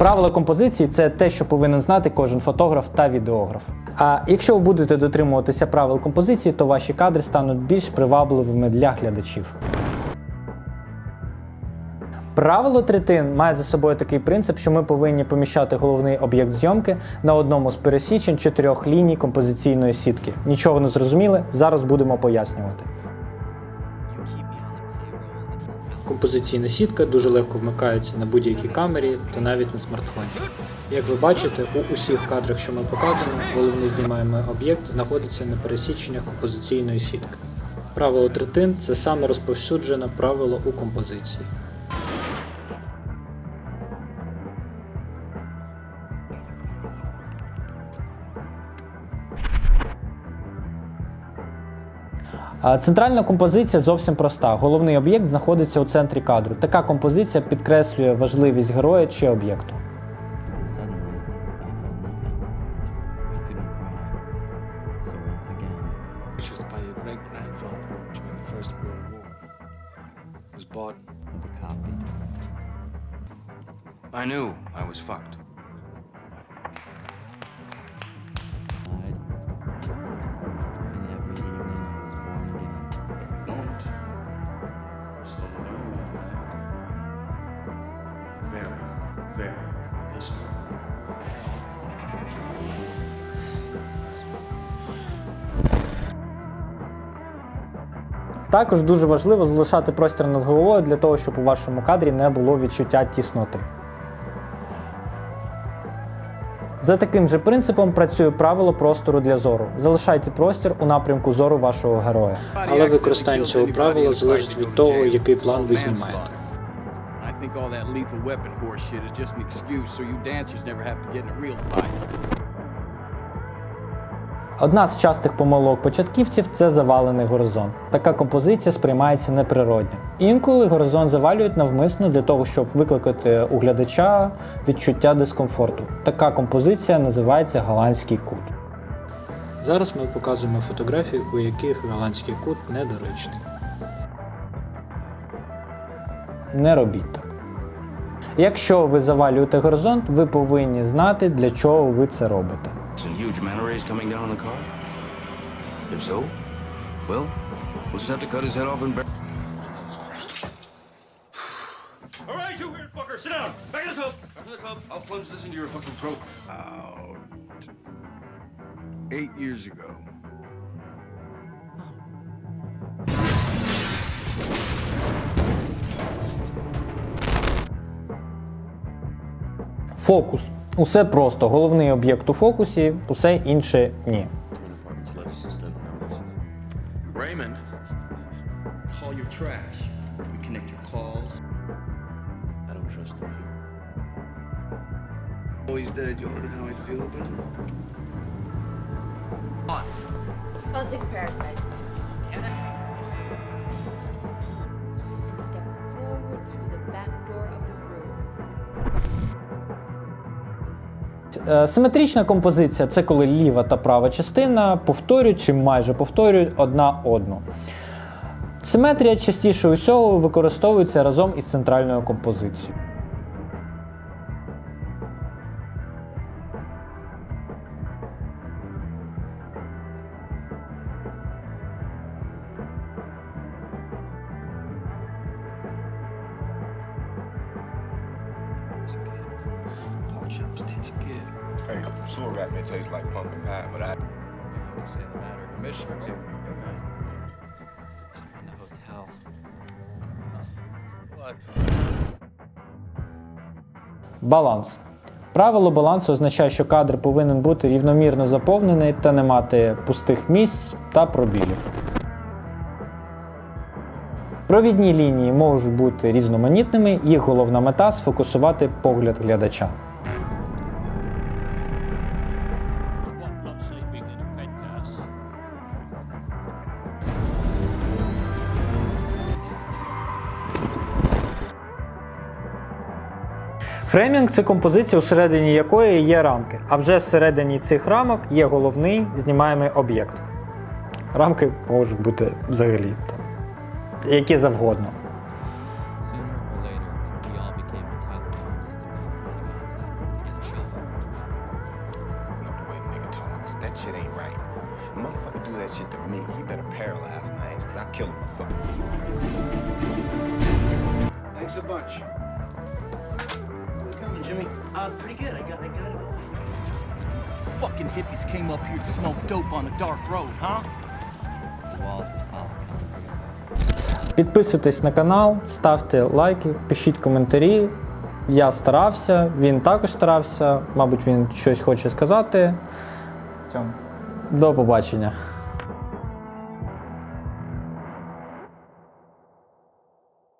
Правила композиції це те, що повинен знати кожен фотограф та відеограф. А якщо ви будете дотримуватися правил композиції, то ваші кадри стануть більш привабливими для глядачів. Правило третин має за собою такий принцип, що ми повинні поміщати головний об'єкт зйомки на одному з пересічень чотирьох ліній композиційної сітки. Нічого не зрозуміли, зараз будемо пояснювати. Композиційна сітка дуже легко вмикається на будь-якій камері та навіть на смартфоні. Як ви бачите, у усіх кадрах, що ми показуємо, головний знімаємий об'єкт знаходиться на пересіченнях композиційної сітки. Правило третин це саме розповсюджене правило у композиції. Центральна композиція зовсім проста. Головний об'єкт знаходиться у центрі кадру. Така композиція підкреслює важливість героя чи об'єкту. I nothing. I couldn't very peaceful. Також дуже важливо залишати простір над головою для того, щоб у вашому кадрі не було відчуття тісноти. За таким же принципом працює правило простору для зору. Залишайте простір у напрямку зору вашого героя. Але використання цього правила залежить від того, який план ви знімаєте. Think all that lethal weapon horse shit is just an excuse so you dancers never have to get in a real fight. Одна з частих помилок початківців це завалений горизонт. Така композиція сприймається неприродньо. Інколи горизонт завалюють навмисно для того, щоб викликати у глядача відчуття дискомфорту. Така композиція називається голландський кут. Зараз ми показуємо фотографії, у яких голландський кут недоречний. Не робіть так. Якщо ви завалюєте горизонт, ви повинні знати, для чого ви це робите. All right, you weird fucker, sit down. Back. Back. I'll plunge this into your fucking throat. Eight years ago. Фокус. Усе просто. Головний об'єкт у фокусі, усе інше ні. Raymond, call your trash. We connect your calls. I don't trust them here. Oh, he's dead. You wanna know how I feel about him? I'll take the parasites. Симетрична композиція це коли ліва та права частина повторюють чи майже повторюють одна одну. Симетрія частіше усього використовується разом із центральною композицією. Pork taste good. Hey, sewer rat may taste like pumpkin pie, but I do say the matter, Commissioner? Go. Find a hotel. What? Баланс. Правило балансу означає, що кадр повинен бути рівномірно заповнений та не мати пустих місць та пробілів. Провідні лінії можуть бути різноманітними, їх головна мета сфокусувати погляд глядача. Фреймінг це композиція, усередині якої є рамки, а вже всередині цих рамок є головний знімаємий об'єкт. Рамки можуть бути взагалі там, які завгодно. Thanks a bunch. Jimmy? Uh, pretty good. I got, I got it. Fucking hippies came up here to smoke dope on a dark road, huh? The walls were solid concrete. Підписуйтесь на канал, ставте лайки, пишіть коментарі. Я старався, він також старався. Мабуть, він щось хоче сказати. До побачення.